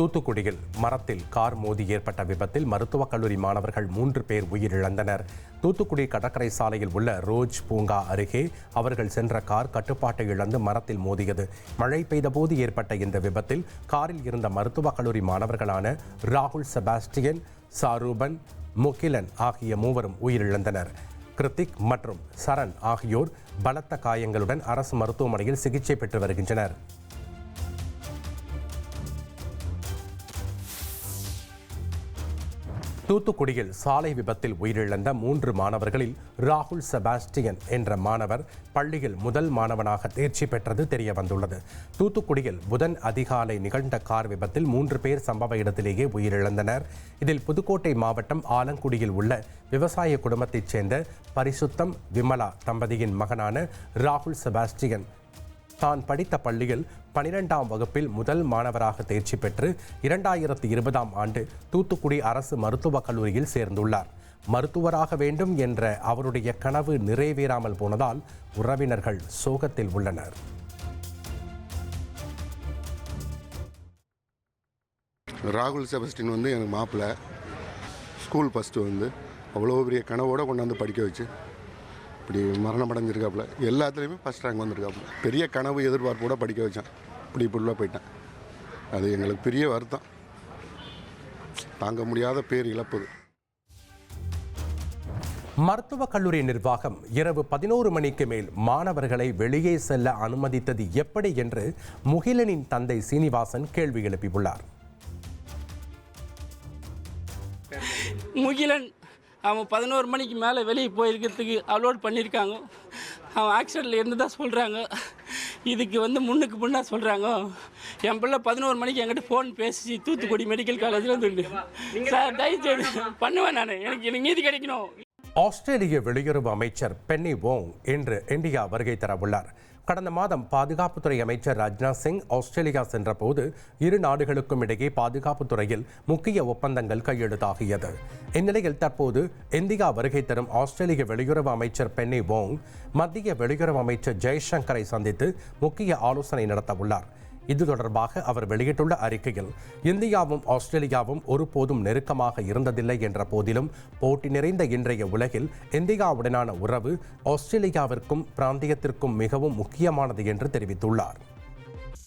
தூத்துக்குடியில் மரத்தில் கார் மோதி ஏற்பட்ட விபத்தில் மருத்துவக் கல்லூரி மாணவர்கள் மூன்று பேர் உயிரிழந்தனர். தூத்துக்குடி கடற்கரை சாலையில் உள்ள ரோஜ் பூங்கா அருகே அவர்கள் சென்ற கார் கட்டுப்பாட்டை இழந்து மரத்தில் மோதியது. மழை பெய்தபோது ஏற்பட்ட இந்த விபத்தில் காரில் இருந்த மருத்துவக் கல்லூரி மாணவர்களான ராகுல் செபாஸ்டியன் சாரூபன் முகிலன் ஆகிய மூவரும் உயிரிழந்தனர். கிருத்திக் மற்றும் சரண் ஆகியோர் பலத்த காயங்களுடன் அரசு மருத்துவமனையில் சிகிச்சை பெற்று வருகின்றனர். தூத்துக்குடியில் சாலை விபத்தில் உயிரிழந்த மூன்று மாணவர்களில் ராகுல் செபாஸ்டியன் என்ற மாணவர் பள்ளியில் முதல் மாணவனாக தேர்ச்சி பெற்றது தெரிய வந்துள்ளது தூத்துக்குடியில் புதன் அதிகாலை நிகழ்ந்த கார் விபத்தில் மூன்று பேர் சம்பவ இடத்திலேயே உயிரிழந்தனர். இதில் புதுக்கோட்டை மாவட்டம் ஆலங்குடியில் உள்ள விவசாய குடும்பத்தைச் சேர்ந்த பரிசுத்தம் விமலா தம்பதியின் மகனான ராகுல் செபாஸ்டியன் தான் படித்த பள்ளியில் பனிரெண்டாம் வகுப்பில் முதல் மாணவராக தேர்ச்சி பெற்று இரண்டாயிரத்தி இருபதாம் ஆண்டு தூத்துக்குடி அரசு மருத்துவக் கல்லூரியில் சேர்ந்துள்ளார். மருத்துவராக வேண்டும் என்ற அவருடைய கனவு நிறைவேறாமல் போனதால் உறவினர்கள் சோகத்தில் உள்ளனர். ராகுல் செபஸ்டின் வந்து எனக்கு மாப்பிள்ளை ஸ்கூல் ஃபஸ்ட்டு வந்து. அவ்வளோ பெரிய கனவோடு கொண்டாந்து படிக்க வச்சு. இப்படி மரணம் அடைஞ்சிருக்காப்புல எல்லாத்துலேயுமே ஃபஸ்ட் ரேங்க் வந்திருக்காப்புல. பெரிய கனவு எதிர்பார்ப்போட படிக்க வச்சான். இப்படி இப்படிலாம் போயிட்டேன். அது எங்களுக்கு பெரிய வருத்தம். தாங்க முடியாத பேர் இழப்புது. மருத்துவக் கல்லூரி நிர்வாகம் இரவு பதினோரு மணிக்கு மேல் மாணவர்களை வெளியே செல்ல அனுமதித்தது எப்படி என்று முகிலனின் தந்தை சீனிவாசன் கேள்வி எழுப்பியுள்ளார். முகிலன் அவன் பதினோரு மணிக்கு மேலே வெளியே போயிருக்கிறதுக்கு அலோட் பண்ணியிருக்காங்க. அவன் ஆக்சிடெண்ட்டில் இருந்து தான் சொல்கிறாங்க இதுக்கு வந்து முன்னுக்கு முன்னா சொல்கிறாங்க என் பிள்ளை பதினோரு மணிக்கு என்கிட்ட ஃபோன் பேசி தூத்துக்குடி மெடிக்கல் காலேஜில் வந்து சார் தயவுசெய்து பண்ணுவேன் நான். எனக்கு எனக்கு நீதி கிடைக்கணும். ஆஸ்திரேலிய வெளியுறவு அமைச்சர் பென்னி வோங் இன்று இந்தியா வருகை தர உள்ளார். கடந்த மாதம் பாதுகாப்புத்துறை அமைச்சர் ராஜ்நாத் சிங் ஆஸ்திரேலியா சென்றபோது இரு நாடுகளுக்கும் இடையே பாதுகாப்புத்துறையில் முக்கிய ஒப்பந்தங்கள் கையெழுத்தாகியது. இந்நிலையில் தற்போது இந்தியா வருகை தரும் ஆஸ்திரேலிய வெளியுறவு அமைச்சர் பென்னி வோங் மத்திய வெளியுறவு அமைச்சர் ஜெய்சங்கரை சந்தித்து முக்கிய ஆலோசனை நடத்தவுள்ளார். இது தொடர்பாக அவர் வெளியிட்டுள்ள அறிக்கையில் இந்தியாவும் ஆஸ்திரேலியாவும் ஒருபோதும் நெருக்கமாக இருந்ததில்லை என்ற போதிலும் போட்டி நிறைந்த இன்றைய உலகில் இந்தியாவுடனான உறவு ஆஸ்திரேலியாவிற்கும் பிராந்தியத்திற்கும் மிகவும் முக்கியமானது என்று தெரிவித்துள்ளார்.